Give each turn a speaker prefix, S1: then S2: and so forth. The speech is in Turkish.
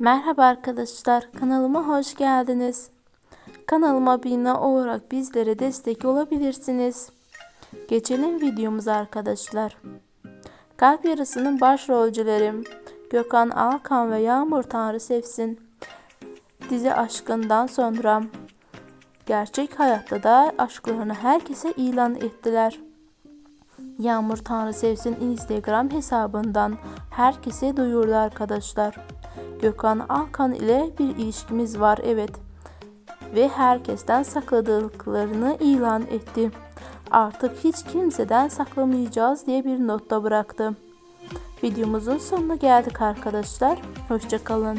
S1: Merhaba arkadaşlar, kanalıma hoş geldiniz. Kanalıma abone olarak bizlere destek olabilirsiniz. Geçelim videomuza arkadaşlar. Kalp Yarısı'nın başrolcüleri Gökhan Alkan ve Yağmur Tanrı Sevsin. Dizi aşkından sonra gerçek hayatta da aşklarını herkese ilan ettiler. Yağmur Tanrı Sevsin Instagram hesabından herkese duyurdu arkadaşlar. Gökhan Alkan ile bir ilişkimiz var evet. Ve herkesten sakladıklarını ilan etti. Artık hiç kimseden saklamayacağız diye bir notta bıraktı. Videomuzun sonuna geldik arkadaşlar. Hoşçakalın.